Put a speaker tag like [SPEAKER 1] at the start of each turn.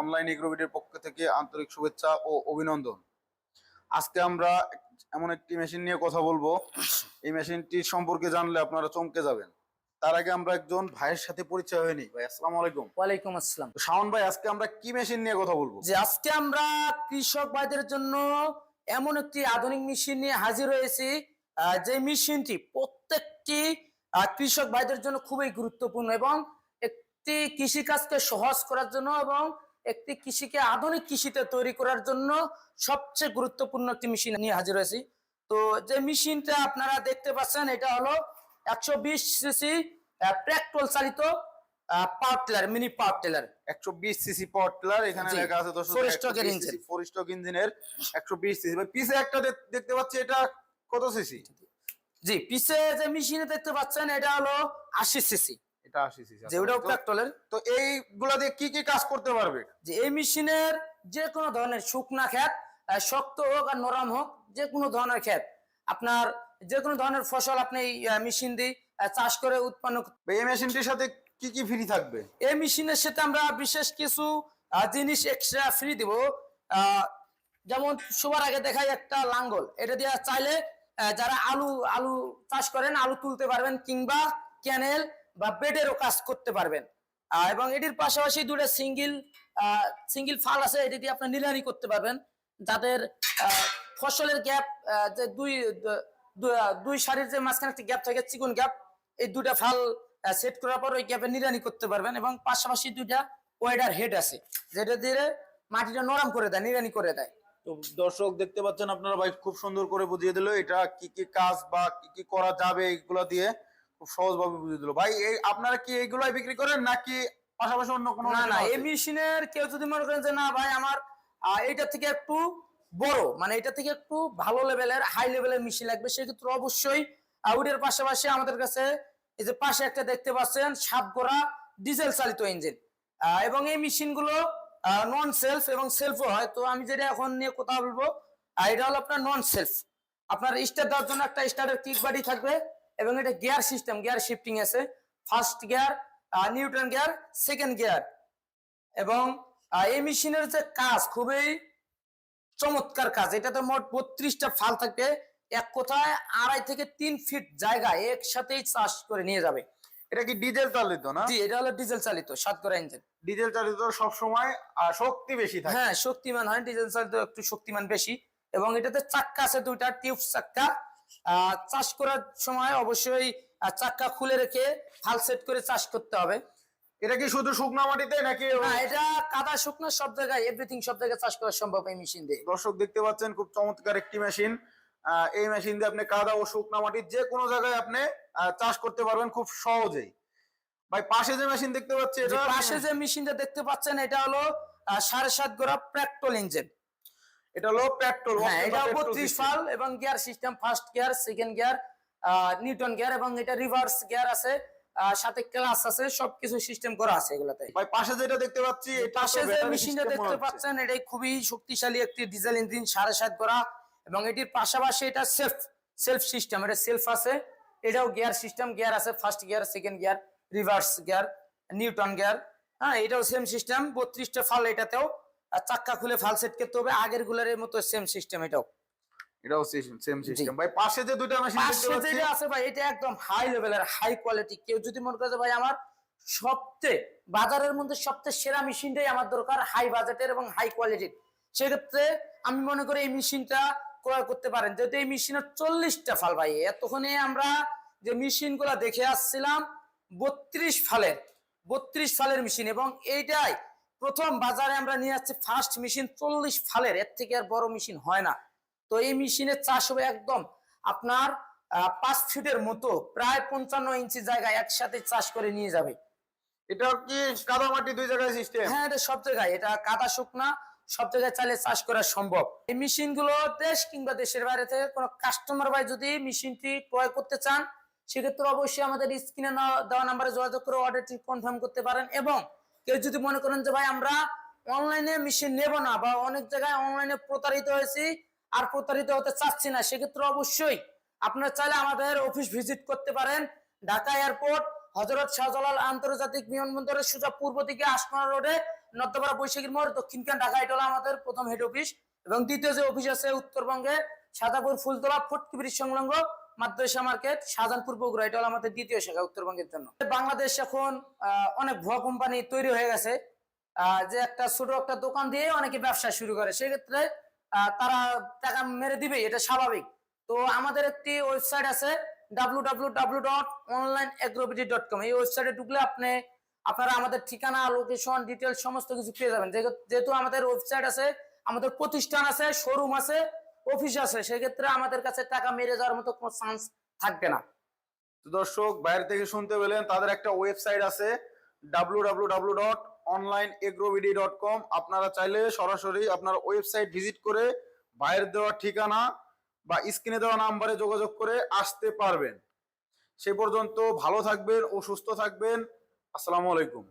[SPEAKER 1] Online এগ্রোভিডের পক্ষ থেকে আন্তরিক শুভেচ্ছা ও অভিনন্দন। আজকে আমরা এমন একটি মেশিন নিয়ে কথা বলব। এই মেশিনটি সম্পর্কে জানলে আপনারা চমকে যাবেন। তার আগে আমরা একজন ভাইয়ের সাথে পরিচয় হয়নি ভাই আসসালামু আলাইকুম।
[SPEAKER 2] ওয়ালাইকুম আসসালাম।
[SPEAKER 1] শাওন ভাই আজকে আমরা কি মেশিন নিয়ে কথা বলব?
[SPEAKER 2] যে আজকে আমরা কৃষক ভাইদের জন্য এমন একটি আধুনিক মেশিন নিয়ে হাজির হয়েছি। যে মেশিনটি প্রত্যেকটি কৃষক ভাইদের জন্য খুবই গুরুত্বপূর্ণ এবং একটি কৃষিকাজকে সহজ করার জন্য এবং একটি কৃষিকে আধুনিক কৃষিতে তৈরি করার জন্য সবচেয়ে গুরুত্বপূর্ণ একটি মেশিন নিয়ে হাজির হয়েছি। তো যে মেশিনটা আপনারা দেখতে পাচ্ছেন এটা হলো একশো বিশ সিসি পেট্রোল চালিত power tiller mini power tiller
[SPEAKER 1] একশো বিশ সিসি পাওয়ার টিলার এখানে লেখা আছে দশ
[SPEAKER 2] Four stroke
[SPEAKER 1] ফোর স্ট্রোক ইঞ্জিনের একশো বিশ সিসি। ভাই পিছে একটা দেখতে পাচ্ছি এটা কত সিসি?
[SPEAKER 2] জি পিছে যে মেশিনে দেখতে পাচ্ছেন এটা হলো আশি সিসি।
[SPEAKER 1] এটা আশি সিসি
[SPEAKER 2] যে ওটাও পেট্রোলের?
[SPEAKER 1] তো এইগুলা দিয়ে কি কি কাজ করতে পারবে?
[SPEAKER 2] যে এই মেশিনের যে কোনো ধরনের শুকনা ক্ষেত শক্ত হোক আর নরম হোক যে কোনো ধরনের ক্ষেত আপনার যে কোনো ধরনের ফসল আপনি এই মেশিন দিয়ে চাষ করে উৎপন্ন
[SPEAKER 1] এই মেশিনটির সাথে কি কি ফ্রি থাকবে?
[SPEAKER 2] এই মেশিনের সাথে আমরা বিশেষ কিছু জিনিস এক্সট্রা ফ্রি দিব। যেমন সবার আগে দেখাই একটা লাঙ্গল। এটা দিয়ে চাইলে যারা আলু আলু চাষ করেন আলু তুলতে পারবেন কিংবা ক্যানেল বা বেডেরও কাজ করতে পারবেন। এবং এটির পাশাপাশি দুটো সিঙ্গেল সিঙ্গেল ফাল আছে, এটি দিয়ে আপনি নিলানি করতে পারবেন। যাদের ফসলের গ্যাপ যে দুই দুই সারির যে মাঝখানে একটি গ্যাপ থাকে, চিকন গ্যাপ এই দুটা ফাল সেট করার পর ওই গ্যাপে নিরানি করতে পারবেন এবং পাশাপাশি দুইটা ওয়েডার হেড আছে, যেটা দিয়ে মাটিটা নরম করে দেয় নিরানি করে দেয়।
[SPEAKER 1] তো দর্শক দেখতে পাচ্ছেন আপনারা ভাই, খুব সুন্দর করে বুঝিয়ে দিল, এটা কি কি কাজ বা কি কি করা যাবে এইগুলা দিয়ে। খুব সহজভাবে বুঝিয়ে দিল। ভাই এই আপনারা কি এইগুলাই বিক্রি করেন নাকি পাশাপাশি অন্য কোনো
[SPEAKER 2] না না এই মেশিনের কেউ যদি মনে করেন যে না ভাই আমার এইটা থেকে একটু বড় মানে এটা থেকে একটু ভালো লেভেলের হাই লেভেলের মেশিন লাগবে সেক্ষেত্রে অবশ্যই আউটের পাশাপাশি আমাদের কাছে এই যে পাশে একটা দেখতে পাচ্ছেন সাত গোড়া ডিজেল চালিত ইঞ্জিন। এবং এই মেশিন মেশিনগুলো নন সেলফ এবং সেলফও হয়। তো আমি যেটা এখন নিয়ে কথা বলব এটা হলো আপনার নন সেলফ আপনার স্টার্ট দেওয়ার জন্য একটা স্টার্টের কিক বাড়ি থাকবে। এবং এটা গিয়ার সিস্টেম গিয়ার শিফটিং আছে। First gear neutral gear second gear. এবং এই মেশিনের যে কাজ খুবই চমৎকার কাজ। এটাতে মোট বত্রিশটা ফাল থাকবে এক কোথায় আড়াই থেকে তিন ফিট জায়গা একসাথেই চাষ করে নিয়ে যাবে।
[SPEAKER 1] এটা কি ডিজেল চালিত না?
[SPEAKER 2] জি এটা হলো ডিজেল চালিত সাত করা ইঞ্জিন।
[SPEAKER 1] ডিজেল চালিত সব সময় শক্তি বেশি থাকে।
[SPEAKER 2] হ্যাঁ শক্তিমান হয়। ডিজেল চালিত একটু শক্তিমান বেশি। এবং এটাতে চাক্কা আছে দুইটা টিউব চাক্কা। চাষ করার সময় অবশ্যই চাক্কা খুলে রেখে হাল সেট করে চাষ করতে হবে।
[SPEAKER 1] এটা কি শুধু শুকনা মাটিতে নাকি
[SPEAKER 2] না এটা কাদা শুকনো সব জায়গায় এভরিথিং সব জায়গায় চাষ করা সম্ভব এই মেশিন দিয়ে।
[SPEAKER 1] দর্শক দেখতে পাচ্ছেন খুব চমৎকার একটি মেশিন এই মেশিন দিয়ে আপনি কাদা ও শুকনো মাটির যে কোনো জায়গায় আপনি চাষ করতে পারবেন খুব সহজেই। ভাই পাশে যে মেশিন দেখতে পাচ্ছি এটা
[SPEAKER 2] পাশে যে মেশিনটা দেখতে পাচ্ছেন এটা হলো সাড়ে সাত গোড়া পেট্রোল ইঞ্জিন
[SPEAKER 1] এটা হলো পেট্রোল
[SPEAKER 2] হ্যাঁ এটা বত্রিশ ফাল এবং gear system first gear second gear neutral gear এবং এটা রিভার্স গিয়ার আছে সাথে ক্লাস আছে সবকিছু সিস্টেম করা আছে এগুলাতে।
[SPEAKER 1] ভাই পাশে যেটা দেখতে পাচ্ছি
[SPEAKER 2] পাশে যে মেশিনটা দেখতে পাচ্ছেন এটাই খুবই শক্তিশালী একটি ডিজেল ইঞ্জিন সাড়ে সাত গোড়া এবং এটির পাশাপাশি এটা সেলফ সেলফ সিস্টেম এটা সেলফ আছে এটাও গিয়ার সিস্টেম গিয়ার আছে first gear second gear reverse gear neutral gear হ্যাঁ এটাও সেম সিস্টেম বত্রিশটা ফাল এটাতেও আর চাক্কা খুলে ফাল সেট করতে হবে আগের গুলারের মতো সেম সিস্টেম এটাও।
[SPEAKER 1] এটাও সেম সিস্টেম ভাই পাশে যে দুইটা মেশিন
[SPEAKER 2] যেটা আছে ভাই এটা একদম হাই লেভেলের হাই কোয়ালিটি কেউ যদি মনে করে ভাই আমার সবচেয়ে বাজারের মধ্যে সবচেয়ে সেরা মেশিনটাই আমার দরকার হাই বাজেটের এবং হাই কোয়ালিটির সেক্ষেত্রে আমি মনে করি এই মেশিনটা ক্রয় করতে পারেন। যেহেতু এই মেশিনের চল্লিশটা ফাল ভাই এতক্ষণে আমরা যে মেশিনগুলা দেখে আসছিলাম বত্রিশ ফালের বত্রিশ ফালের মেশিন এবং এইটাই প্রথম বাজারে আমরা নিয়ে যাচ্ছি ফার্স্ট মেশিন চল্লিশ ফালের এর থেকে আর বড় মেশিন হয় না। তো এই মেশিনের চাষ হবে একদম আপনার পাঁচ ফিটের মতো প্রায় পঞ্চান্ন ইঞ্চি জায়গায় একসাথে চাষ করে নিয়ে যাবে।
[SPEAKER 1] এটা কি কাদা মাটি দুই জায়গায় সিস্টেম
[SPEAKER 2] হ্যাঁ এটা সব জায়গায় এটা কাদা শুকনা সব জায়গায় চাইলে চাষ করা সম্ভব। এই মেশিনগুলো দেশ কিংবা দেশের বাইরে থেকে কোনো কাস্টমার ভাই যদি মেশিনটি ক্রয় করতে চান সেক্ষেত্রে অবশ্যই আমাদের স্ক্রিনে দেওয়া নাম্বারে যোগাযোগ করে অর্ডারটি কনফার্ম করতে পারেন এবং কেউ যদি মনে করেন যে, ভাই, আমরা অনলাইনে মেশিন নেব না বা অনেক জায়গায় অনলাইনে প্রতারিত হয়েছি, আর প্রতারিত হতে চাচ্ছি না, সেক্ষেত্রে অবশ্যই আপনারা চাইলে আমাদের অফিস ভিজিট করতে পারেন। ঢাকা এয়ারপোর্ট হজরত শাহজালাল আন্তর্জাতিক বিমানবন্দরের সোজা পূর্ব দিকে আসমানা রোডে নর্দপাড়া বৈশাখীর মোড়, দক্ষিণখান ঢাকা এটা আমাদের প্রথম হেড অফিস এবং দ্বিতীয় যে অফিস আছে উত্তরবঙ্গে, সাদাপুর, ফুলতলা ফটকি ব্রিজ সংলগ্ন মাদ্রাসা মার্কেট, শাহজাহানপুর, বগুড়া, এটা হলো আমাদের দ্বিতীয় শাখা উত্তরবঙ্গের জন্য। বাংলাদেশ এখন অনেক ভুয়া কোম্পানি তৈরি হয়ে গেছে। যে একটা ছোট একটা দোকান দিয়ে অনেকে ব্যবসা শুরু করে। সেক্ষেত্রে তারা টাকা মেরে দিবে এটা স্বাভাবিক। তো আমাদের একটি ওয়েবসাইট আছে W W W dot online dot com এই ওয়েবসাইটে ঢুকলে আপনি, আপনারা আমাদের ঠিকানা লোকেশন ডিটেলস সমস্ত কিছু পেয়ে যাবেন। যেহেতু আমাদের ওয়েবসাইট আছে, আমাদের প্রতিষ্ঠান আছে শোরুম আছে অফিস আছে, সেক্ষেত্রে আমাদের কাছে টাকা মেরে যাওয়ার মতো কোনো চান্স থাকবে না।
[SPEAKER 1] দর্শক, বাইরে থেকে শুনতে পেলেন, তাদের একটা ওয়েবসাইট আছে W W dot online agrobd dot com আপনারা চাইলে সরাসরি আপনার ওয়েবসাইট ভিজিট করে বাইরের দেওয়া ঠিকানা বা স্ক্রিনে দেওয়া নাম্বারে যোগাযোগ করে আসতে পারবেন। সে পর্যন্ত ভালো থাকবেন ও সুস্থ থাকবেন। আসসালামু আলাইকুম।